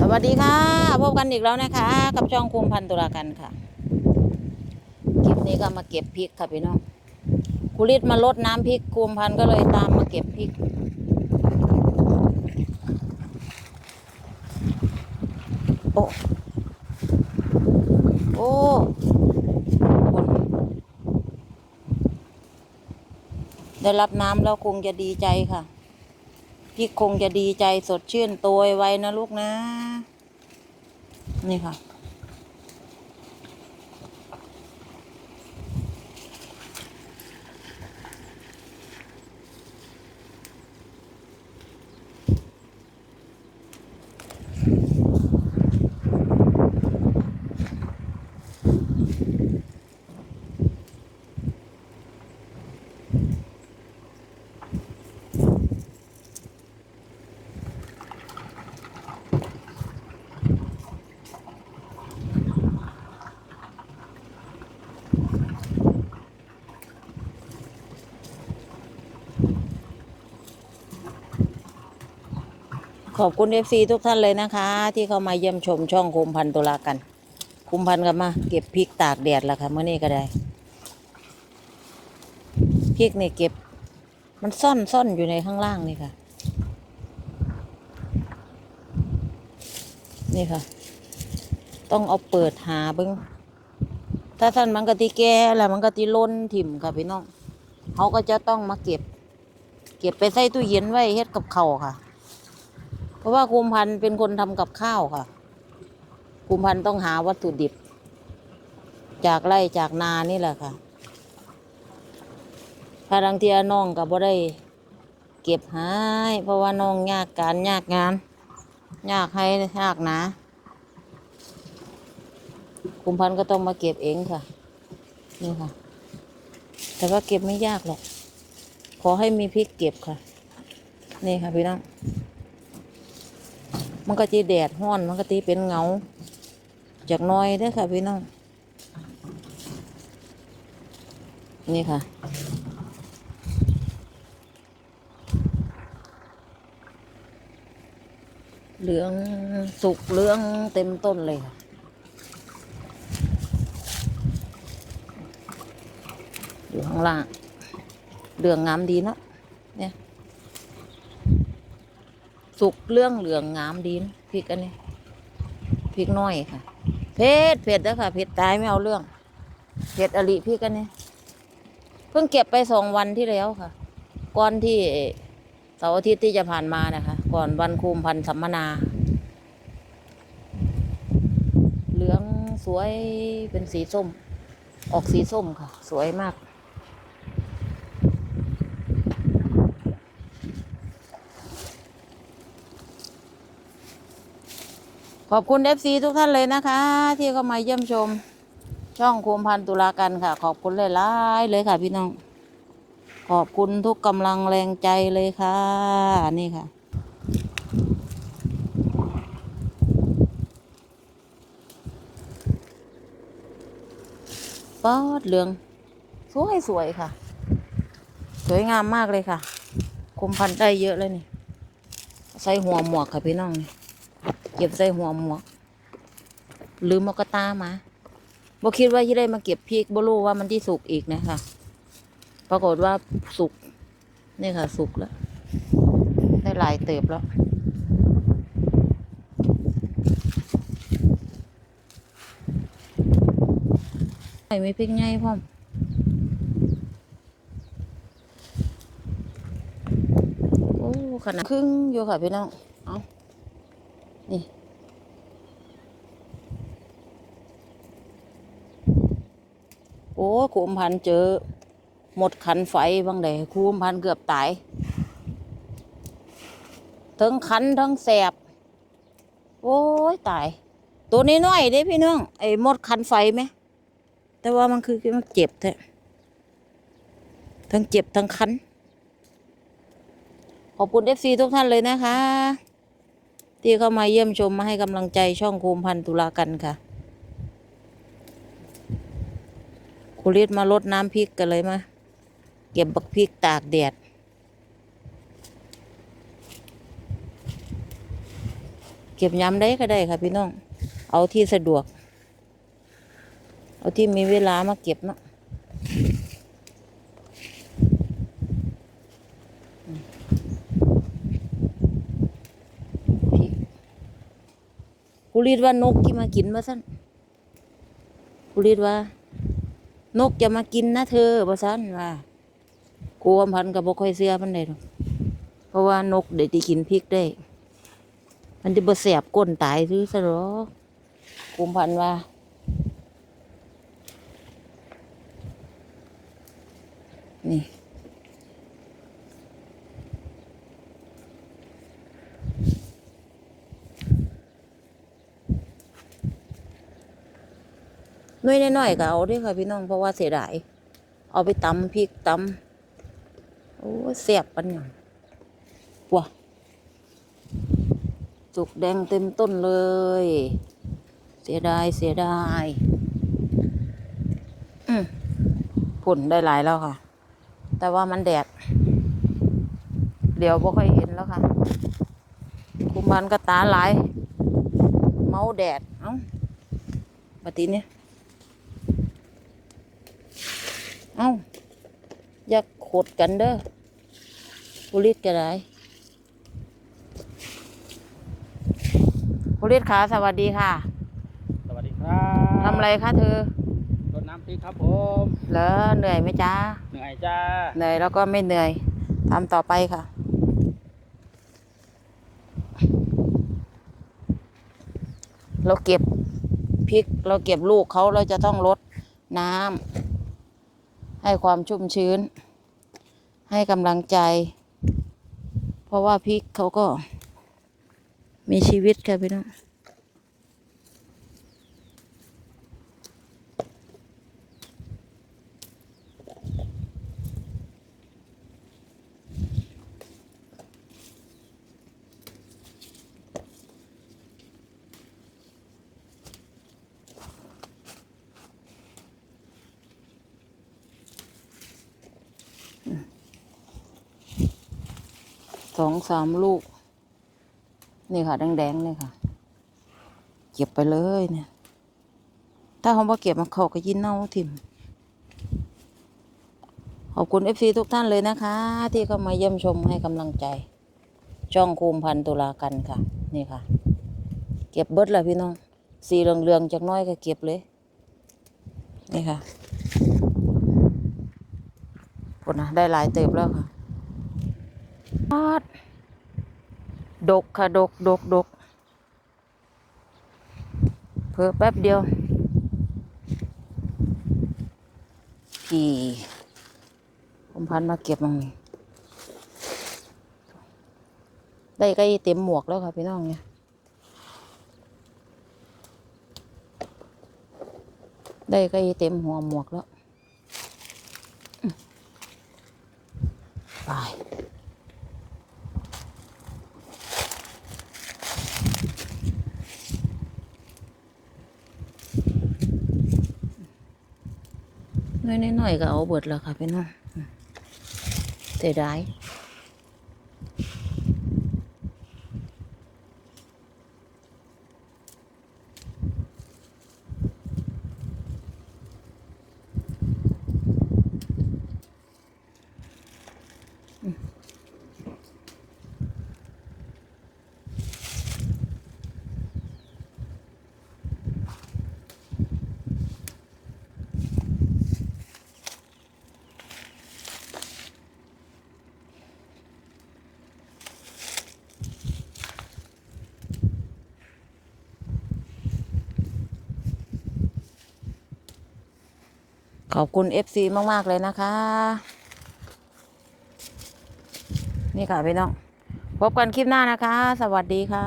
สวัสดีค่ะ พบกันอีกแล้วนะคะ กับช่องคุมพันตุลากันค่ะ คลิปนี้ก็มาเก็บพริกค่ะพี่น้องคุริดมาลดน้ำพริกคุมพันก็เลยตามมาเก็บพริก โอ้โอ้ได้รับน้ำแล้วคงจะดีใจค่ะ พี่คงจะดีใจสดชื่นตัวไว้นะลูกนะ นี่ค่ะ ขอบคุณเอฟซีทุกท่านเลยนะคะ ที่เข้ามาเยี่ยมชมช่องคุมพันตุลากัน คุมพันกันมา เก็บพริกตากแดดแล้วค่ะเมื่อนี้ก็ได้พริกนี่เก็บ มันซ่อนซ่อนอยู่ในข้างล่างนี่ค่ะ นี่ค่ะ ต้องเอาเปิดหาเบิ้งถ้าท่านมันกะติแก่แล้วมันกะติล้นถิ่มค่ะพี่น้องเขาก็จะต้องมาเก็บ เก็บไปใส่ตู้เย็นไว้เฮ็ดกับเขาค่ะ เพราะว่าคุมพันธ์เป็นคนทำกับข้าวค่ะคุมพันธ์ต้องหาวัตถุดิบ จากไร่จากนานี่แหละค่ะถ้าดังเทียน้องก็บ่ได้เก็บหายเพราะว่าน้องยากการยากงานยากให้ยากนาคุมพันธ์ก็ต้องมาเก็บเองค่ะนี่ค่ะ แต่ว่าเก็บไม่ยากหรอก ขอให้มีพริกเก็บค่ะ นี่ค่ะพี่น้อง มันก็จีแดดห้อน มันก็ตีเป็นเงา จากน้อยเด้ค่ะพี่น้อง นี่ค่ะ เหลืองสุกเหลืองเต็มต้นเลยค่ะอยู่ข้างล่างเหลืองงามดีเนาะเนี่ย สุกเรื่องเหลืองงามดีนะพริกอันนี้พริกน้อยค่ะ เผ็ดเผ็ดแล้วค่ะเผ็ดตายไม่เอาเรื่อง เผ็ดอริพริกอันนี้ เพิ่งเก็บไปสองวันที่แล้วค่ะ ก่อนที่เสาร์อาทิตย์ที่จะผ่านมานะคะ ก่อนวันคุมพันธสัมมนา เหลืองสวยเป็นสีส้ม ออกสีส้มค่ะ สวยมาก ขอบคุณเอฟซีทุกท่านเลยนะคะ ที่เข้ามาเยี่ยมชม ช่องคุมพันตุลากันค่ะ ขอบคุณหลายๆเลยค่ะ พี่น้อง ขอบคุณทุกกำลังแรงใจเลยค่ะ นี่ค่ะ ป๊อดเหลือง สวยสวยๆค่ะ สวยงามมากเลยค่ะคุมพันได้เยอะเลยนี่ ใส่หัวหมวกค่ะพี่น้องนี่ ก็บใส่หัวหมวกลืมมกตามาบ่คิดว่าจะได้มาเก็บพริกบ่รู้ว่ามันที่สุกอีกนะคะปรากฏว่าสุกนี่ค่ะ สุกแล้ว ได้หลายเติบแล้วไอ้มีพริกไงพ่อมโอ้ขนาดครึ่งอยู่ค่ะพี่น้อง เอา นี่โอ้คุมพันเจอ หมดขันไฟบางใดคุมพันเกือบตายทั้งคันทั้งแสบ โอ้ยตาย ตัวนี้น้อยเด้พี่น้อง ไอ้หมดขันไฟไหม แต่ว่ามันคือมันเจ็บแท้ทั้งเจ็บทั้งคันขอบคุณเอฟซีทุกท่านเลยนะคะ ที่เข้ามาเยี่ยมชมมาให้กำลังใจช่องโคมพันตุลากันค่ะคุริดมาลดน้ำพริกกันเลยมาเก็บบักพริกตากแดดเก็บยามได้ก็ได้ค่ะพี่น้อง เอาที่สะดวก เอาที่มีเวลามาเก็บเนาะอืมพริกกู รีดว่านกที่มากินมาสั้นกูรีดว่า นกจะมากินนะเธอบ่สั้นว่ากูอำพันกับบ่ค่อยเสื้อมันได้หรอกเพราะว่านกเดี๋ยวที่กินพริกได้ มันจะบ่แสบก้นตายซื้อซะหรอกกูอำพันว่า นี่ น้อยน้อยๆก็เอาด้วยค่ะพี่น้องเพราะว่าเสียดายเอาไปตำพริกตำโอ้เสียบปันอย่างว้าสุกแดงเต็มต้นเลย เสียดายเสียดายอืมผลได้หลายแล้วค่ะ แต่ว่ามันแดด เดี๋ยวบ่ค่อยเห็นแล้วค่ะ คุมพันก็ตาหลาย เมาแดด เอ้าปฏิเนี่ย เอ้าอย่าขดกันเด้อบุริษก็ได้บุริษขาสวัสดีค่ะสวัสดีครับทำอะไรคะเธอรดน้ำพริกครับผมเหรอเหนื่อยไหมจ๊ะเหนื่อยจ้าเหนื่อยแล้วก็ไม่เหนื่อยทำต่อไปค่ะเราเก็บพริกเราเก็บลูกเขาเราจะต้องลดน้ำ ให้ความชุ่มชื้น ให้กำลังใจ เพราะว่าพริกเขาก็มีชีวิตค่ะพี่น้อง องสามลูก นี่ค่ะ แดงๆเลยค่ะ เก็บไปเลยเนี่ย ถ้าเขาบ่เก็บมาเขาก็ยินเน่าทิมขอบคุณเอฟซีทุกท่านเลยนะคะ ที่เข้ามาเยี่ยมชมให้กำลังใจ ช่องคูมพันตุลากันค่ะ นี่ค่ะ เก็บเบิดแล้วพี่น้อง สีเหลืองๆจากน้อยก็เก็บเลย นี่ค่ะผลนะได้หลายเติบแล้วค่ะปา ดกค่ะ ดกดกดกเพิ่อแป๊บเดียว กี่ผมพันมาเก็บมังนี่ได้ใกล้เต็มหมวกแล้วค่ะพี่น้องเนี่ยได้ใกล้เต็มหัวหมวกแล้ว น้อยๆก็เอาเบิดแล้วค่ะพี่น้องเสียดายอืม ขอบคุณ FC มาก ๆ เลยนะคะ นี่ค่ะพี่น้อง พบกันคลิปหน้านะคะ สวัสดีค่ะ